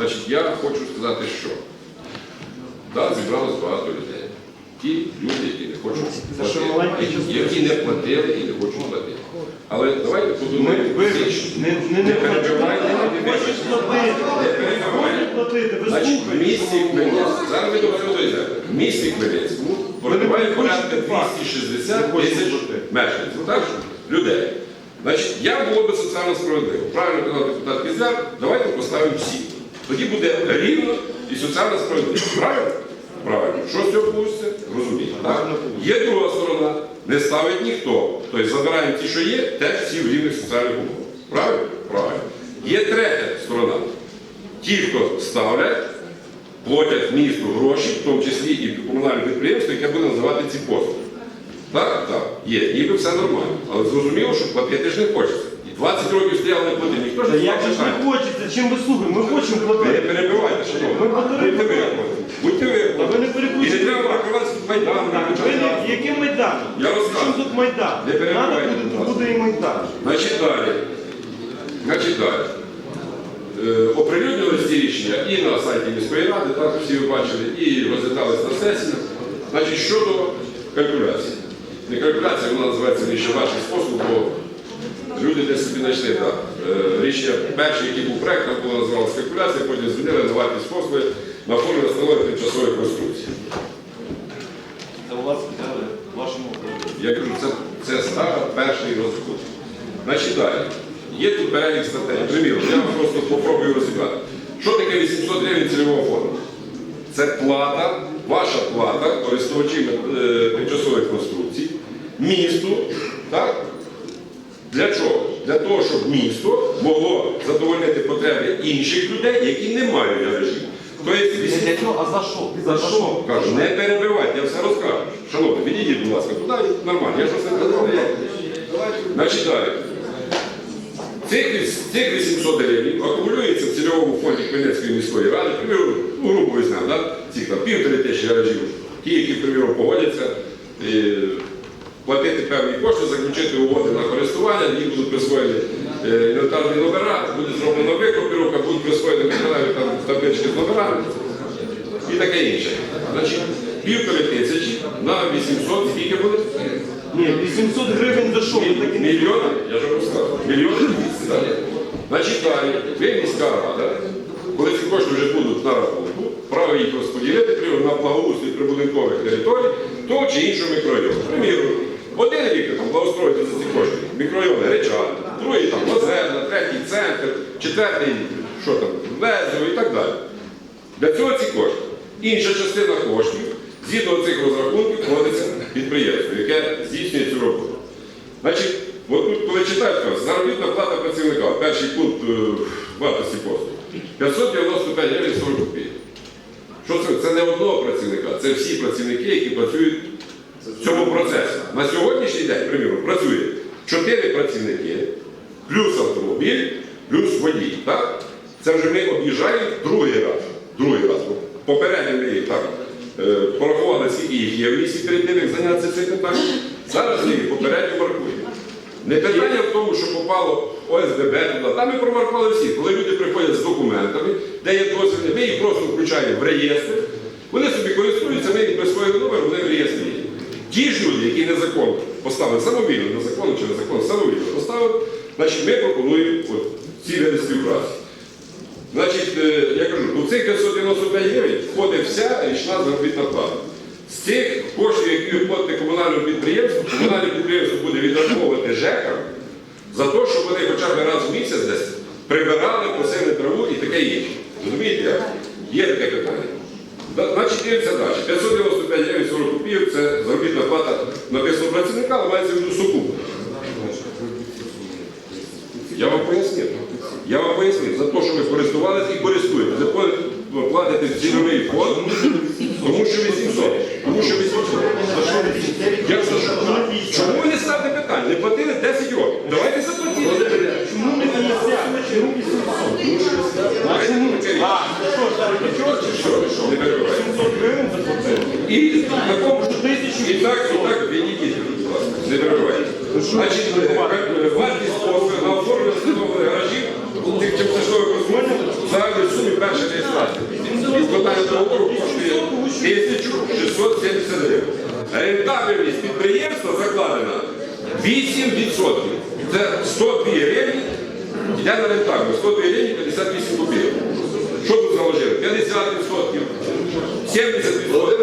Значить, я хочу сказати, що да, зібралось багато людей. Ті люди, які не хочуть платити, які- не платили і не хочуть платити. Але давайте подумаємо. ви не, не, не перебивайте, не перебивайте. платити. Не перебивайте. Хочуть платити, ви Значить, в місті Хмельницькому, зараз ми. В місті Хмельницькому не порядка 260 тисяч мешканців, так? Людей. Значить, я було би соціально справедливо. Правильно казав депутат Кізяр, давайте поставимо всі. Тоді буде рівно і соціально справедливо. Правильно? Правильно. Що з цього вийде? Розумієте. Так? Є друга сторона, не ставить ніхто. Тобто забираємо ті, що є, теж всі в рівних соціальних умовах. Правильно? Правильно. Є третя сторона. Ті, хто ставлять, платять місту гроші, в тому числі і комунальне підприємство, яке буде називати ці послуги. Так, так, є, ніби все нормально. Але зрозуміло, що платити ж не хочеться. І 20 років стояли не платили. Ніхто ж Та не як же ж не хочеться, чим ви слухаєте? Ми хочемо Ви не платити. перебивайте, шановні. Ми по Будьте ви. Будьте ви. Та ви не І перекручуйте. не треба перекривати майдан. Ви не- Яким майданом? Я розказую. Чим тут майдан? Не перебивайте, Надо будь буде, ласка. буде і майдан. Значить далі. Значить далі. Е, ці рішення і на сайті міської ради, так всі ви бачили, і розглядались на сесії. Значить, щодо калькуляції. Не калькуляція, вона називається більше ваший спосіб, бо люди десь собі знайшли так. Е, Рішення перший, який був проект, там було називалося калькуляція, потім змінили на вартість послуги на формі настанови тимчасової конструкції. Це у вас в вашому. Я кажу, це, це стара перший розрахунок. Значить далі. Є тут перелік статей. Приміром, я вам просто попробую розібрати. Що таке 800 гривень цільового фонду? Це плата, ваша плата користувачів е, тимчасових конструкцій, місту, так? Для чого? Для того, щоб місто могло задовольнити потреби інших людей, які не мають гаражів. Тобто, Не 800 для чого, а за що? За що? Кажу, не перебивайте, я все розкажу. Шановні, відійдіть, будь ласка, туди нормально, я ж вас не перебиваю. Значить далі. Цих, цих 800 гривень акумулюється в цільовому фонді Хмельницької міської ради, приміром, ну, грубо візьмемо, да? цих там півтори тисячі гаражів, ті, які, приміром, погодяться е, платити певні кошти, заключити угоди на користування, їм будуть присвоєні е, інвентарні номера, буде зроблено викопіровка, будуть присвоєні металеві там таблички з номерами і таке інше. Значить, півтори тисячі на 800, скільки буде? Ні, 800 гривень за що? Ви Мільйони, я ж вам сказав, мільйони 200, так? Значить, далі, ви міська рада, коли ці кошти вже будуть на рахунку, право їх розподілити на благоустрій прибудинкових територій того чи іншого мікрорайону. Приміром, один рік там благоустроїти за ці кошти, мікрорайон Гречан, другий там Лозерна, третій центр, четвертий, що там, Лезово і так далі. Для цього ці кошти. Інша частина коштів, згідно цих розрахунків, вкладеться підприємство, яке здійснює цю роботу. Значить, от тут, коли читають, заробітна плата працівника, перший пункт е, вартості послуг, 595 гривень 40 копійок. Що це? Це не одного працівника, це всі працівники, які працюють в цьому процесі. На сьогоднішній день, приміром, працює 4 працівники, плюс автомобіль, плюс водій. Так? Це вже ми об'їжджаємо другий раз. Другий раз. Попередньо ми їх так е, порахували, скільки їх є в лісі перед тим, як зайнятися цим питанням. Зараз ми їх попередньо маркуємо. Не питання в тому, що попало ОСББ туди. Там ми промаркували всі. Коли люди приходять з документами, де є дозвіл, ми їх просто включаємо в реєстр. Вони собі користуються, ми їм присвоїли номер, вони в реєстрі є. Ті ж люди, які незаконно поставили самовільно, незаконно чи незаконно, самовільно поставили, значить ми пропонуємо ці види співпраці. Значить, е, я кажу, у цих 595 гривень входить вся річна заробітна плата. З цих коштів, які ви платите комунальному підприємству, комунальне підприємство буде відраховувати ЖЕКам за те, що вони хоча б раз в місяць десь прибирали, косили траву і таке інше. Розумієте. Є таке питання. Значить, дивимося далі. 595 гривень 40 копійок це заробітна плата написано працівника, але мається в виду сукупно. Я вам пояснив. Я вам пояснив, за те, що ви користувалися і користуєтесь. Ви платите- в ціновий фонд, тому що 800. Тому що 800. За що ви 800? Як за що? Чому ви не ставите питання? Не платили 10 років. Давайте заплатіть. Чому не 50? Чому 800? А чому? А, що, заробітчок чи що? Не перебивайте. 800 гривень заплатили? І в такому ж Тисячу і так, і так, відійдіть, будь ласка, не перебивайте. Значить, е, е, вартість послуг на оформлення встановлених гаражів тих чимчасових розмовів в загальній сумі перша реєстрація. І вкладання договору коштує 1670 гривень. Рентабельність підприємства закладена 8%. Це 102 гривні. Я на рентабельність 102 гривні 58 копійок. Що тут заложили? 50%, 70%.